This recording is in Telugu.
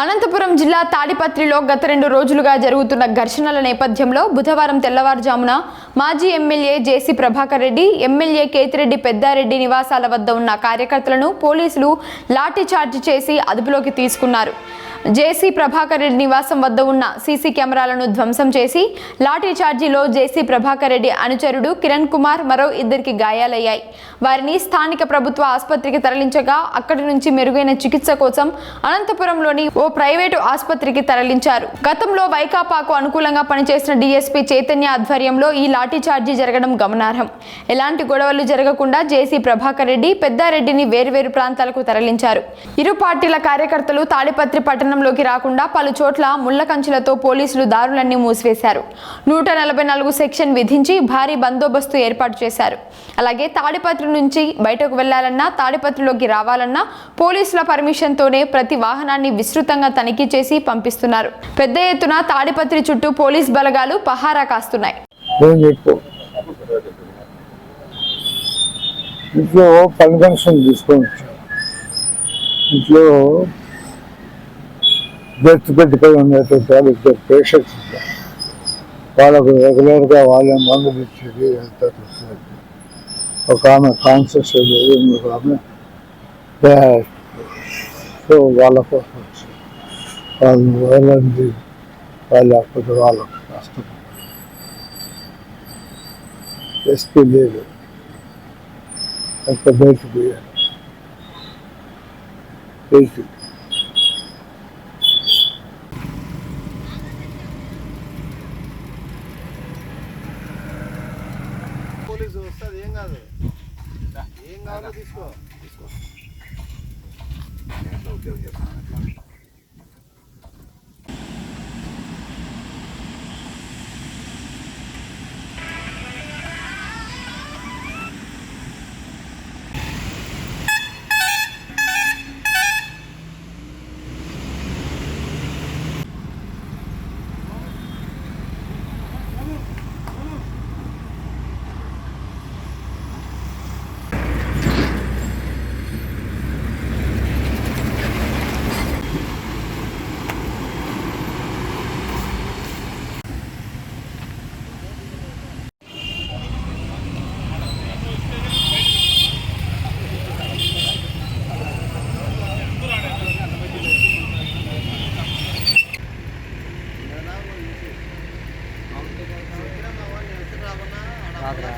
అనంతపురం జిల్లా తాడిపత్రిలో గత రెండు రోజులుగా జరుగుతున్న ఘర్షణల నేపథ్యంలో బుధవారం తెల్లవారుజామున మాజీ MLA JC Prabhakar Reddy MLA Kethireddy Peddareddy నివాసాల వద్ద ఉన్న కార్యకర్తలను పోలీసులు లాఠీచార్జ్ చేసి అదుపులోకి తీసుకున్నారు. జేసీ ప్రభాకర్ రెడ్డి నివాసం వద్ద ఉన్న సీసీ కెమెరాలను ధ్వంసం చేసి లాఠీ చార్జీలో జేసీ ప్రభాకర్ రెడ్డి అనుచరుడు కిరణ్ కుమార్ మరో ఇద్దరికి గాయాలయ్యాయి. వారిని స్థానిక ప్రభుత్వ ఆసుపత్రికి తరలించగా అక్కడి నుంచి మెరుగైన చికిత్స కోసం అనంతపురంలోని ఓ ప్రైవేటు ఆసుపత్రికి తరలించారు. గతంలో వైకాపాకు అనుకూలంగా పనిచేసిన డీఎస్పీ చైతన్య ఆధ్వర్యంలో ఈ లాఠీ చార్జీ జరగడం గమనార్హం. ఎలాంటి గొడవలు జరగకుండా జేసీ ప్రభాకర్ రెడ్డి పెద్దారెడ్డిని వేర్వేరు ప్రాంతాలకు తరలించారు. ఇరు పార్టీల కార్యకర్తలు తాడిపత్రి పట్టణం పట్టణంలోకి రాకుండా పలు చోట్ల ముళ్ళ కంచెలతో పోలీసులు దారులన్నీ మూసివేశారు. నూట నలభై నాలుగు సెక్షన్ విధించి భారీ బందోబస్తు ఏర్పాటు చేశారు. అలాగే తాడిపత్రి నుంచి బయటకు వెళ్ళాలన్నా తాడిపత్రిలోకి రావాలన్నా పోలీసుల పర్మిషన్తోనే ప్రతి వాహనాన్ని విస్తృతంగా తనిఖీ చేసి పంపిస్తున్నారు. పెద్ద ఎత్తున తాడిపత్రి చుట్టూ పోలీస్ బలగాలు పహారా కాస్తున్నాయి. ఇంట్లో ఇంట్లో బెర్త్ పెట్టుకొని ఉండేటువంటి వాళ్ళకి పేషెంట్స్ వాళ్ళకు రెగ్యులర్గా వాళ్ళే మందులు ఇచ్చేది వెళ్తారు ఒక ఆమె కాన్షియస్ లేదు ఇంకొక ఆమె సో వాళ్ళ కోసం వచ్చి వాళ్ళు వాళ్ళని వాళ్ళు లేకపోతే వాళ్ళకు కష్టం. ఎస్పీ లేదు. ఎంత బయటకు పోయారు. బయటికి పోలీసు వస్తుంది ఏం కాదు. ఏం కావాలో తీసుకో. తీసుకో. ಆದ್ರೆ